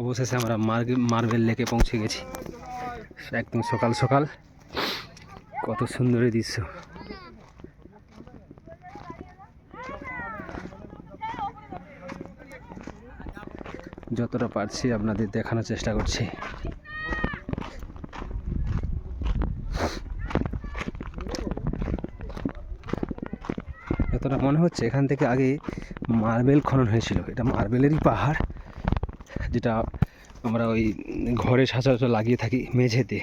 অবশেষে আমরা মার্বেল লেকে পৌঁছে গেছি। একদম সকাল সকাল। কত সুন্দর দৃশ্য। যতটা পারছি আপনাদের দেখানোর চেষ্টা করছি। যতটা মনে হচ্ছে, এখান থেকে আগে মার্বেল খনন হয়েছিল। এটা মার্বেলেরই পাহাড়। যেটা আমরা ওই ঘরে সচরাচর লাগিয়ে থাকি মেঝেতে।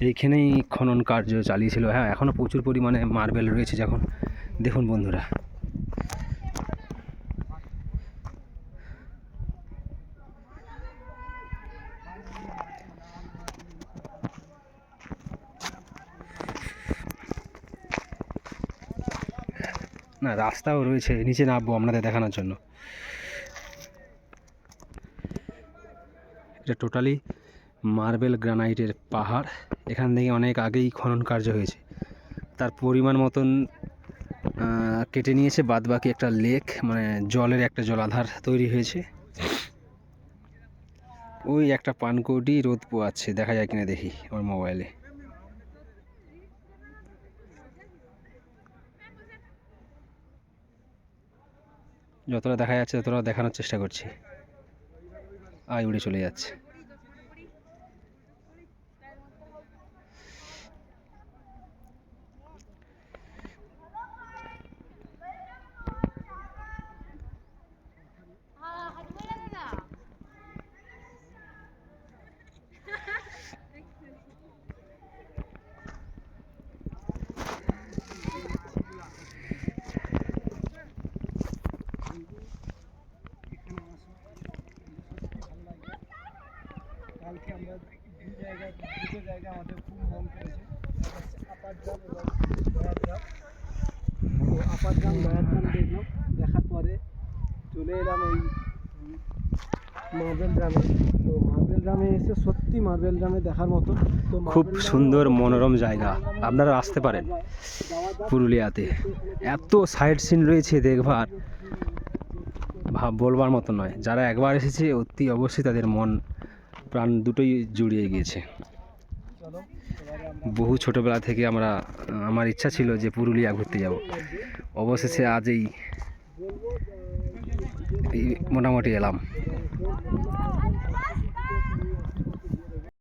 এইখানেই খনন কার্য চালিয়েছিল। হ্যাঁ এখনও প্রচুর পরিমাণে মার্বেল রয়েছে যখন। দেখুন বন্ধুরা। না, রাস্তাও রয়েছে। নিচে নামবো আপনাদের দেখানোর জন্য। এটা টোটালি মার্বেল গ্রানাইটের পাহাড়। এখান থেকে অনেক আগেই খনন কার্য হয়েছে। তার পরিমাণ মতন কেটে নিয়েছে বাদ বাকি একটা লেক মানে জলের একটা জলাধার তৈরি হয়েছে। ওই একটা পানকৌটি রোদ পোয়াচ্ছে, দেখা যায় কিনা দেখি আমার মোবাইলে যতটা দেখা যাচ্ছে, ততটা দেখানোর চেষ্টা করছি। আয় উড়ে চলে যাচ্ছে। কালকে আমরা দু জায়গায় দুটো জায়গা আমাদের খুব মন করেছে আপার গ্রাম এবং দয়ার গ্রাম তো আপার গ্রাম দয়ার গ্রাম দেখলাম দেখার পরে চলে এলাম এই উম, মার্বেল গ্রামে। তো মার্বেল গ্রামে এসে সত্যি মার্বেল গ্রামে দেখার মতো তো খুব সুন্দর মনোরম জায়গা। আপনারা আসতে পারেন পুরুলিয়াতে। এত সাইড সিন রয়েছে দেখবার। ভাব বলবার মতো নয়। যারা একবার এসেছে অতি অবশ্যই তাদের মন প্রাণ দুটোই জুড়িয়ে গিয়েছে। বহু ছোটোবেলা থেকে আমরা, আমার ইচ্ছা ছিল যে পুরুলিয়া ঘুরতে যাব। অবশেষে আজ এই মোটামুটি এলাম।